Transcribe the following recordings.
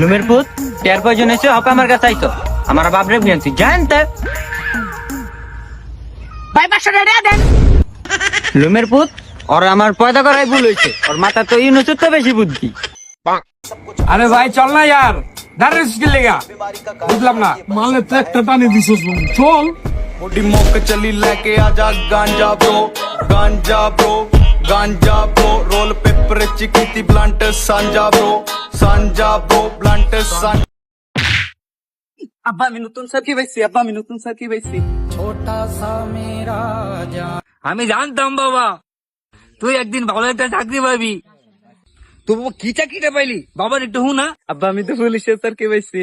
লুমের পুত টের কয়জন এসে হক আমার কাছে আইতো। আমার বাপরে বিয়ান তুই জান লুমের পুত ওর আমার পয়দা করাই ভুল হয়েছে। ওর মাথা তো ইউনো তো বেশি বুদ্ধি। আরে ভাই চল না यार দাঁড়িয়ে কি লেগা। বুঝলাম না। মালে তো একটা টানি দিছিস চল। মোটি মক চলি লেকে আজা ganja bro ganja bro. Ganja bro roll paper चिकी थी ब्लंट सांझा ब्रो सांझा ब्रो ब्लंट सांझा। अब्बा मिनुतुन सर की वैसी अब्बा मिनुतुन सर की वैसी। छोटा सा मेरा जान। हमें जानता हूँ बाबा। तू एक दिन बाबा चाकरी भाभी। तू वो कीचा कीचा पहली? बाबा ने तो हूँ ना। अब्बा मैं तो पुलिस सर की वैसी।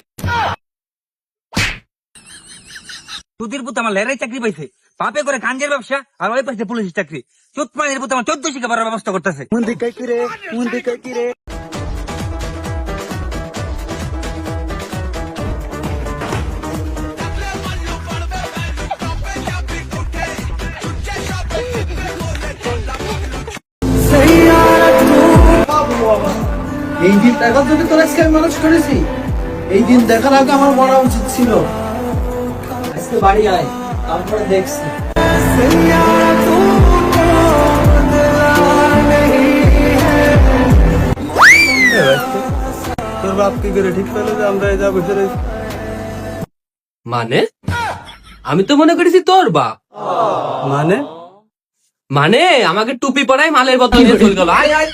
তোদের পুত আমার লেরাই চাকরি পাইছে। পাপে করে কাঞ্জের ব্যবসা আর ওই পাইছে পুলিশের চাকরি। চোদ্দ পুত আমার চোদ্দ শিখাবার ব্যবস্থা করতেছে। এই দিন দেখার জন্য তোর আজকে আমি মানুষ করেছি। এই দিন দেখার আগে আমার মরা উচিত ছিল। আজকে বাড়ি আয় তারপরে দেখছি। তোর বাপ কি করে ঠিক পেল যে আমরা এই যা বসে রয়েছি? মানে? আমি তো মনে করেছি তোর বাপ। মানে? মানে? আমাকে টুপি পরাই মালের নিয়ে চলে গেল। আয় আয়।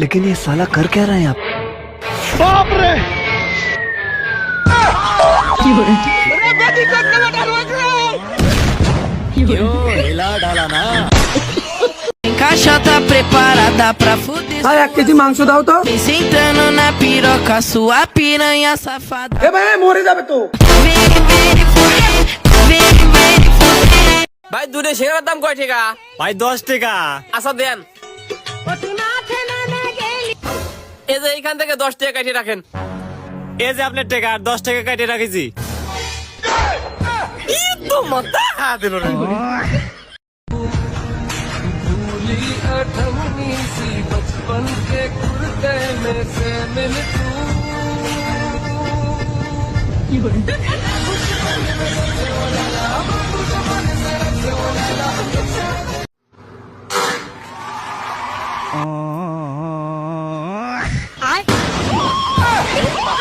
लेकिन ये साला कर क्या रहे हैं आप Caixa tá preparada pra fuder. ভাই এক কেজি মাংস দাও তো Vem sentando na piroca, sua piranha safada. এ ভাই মরে যাবে তো Vem, vem, fuder. ভাই দুধে সেরার দাম কয় টাকা? ভাই দশ টাকা। আচ্ছা দেন। এই যে এইখান থেকে দশ টাকা কাটিয়ে রাখেন। এই যে আপনার টাকা আর দশ টাকা কাটিয়ে রাখেছি। बचपन के đấy.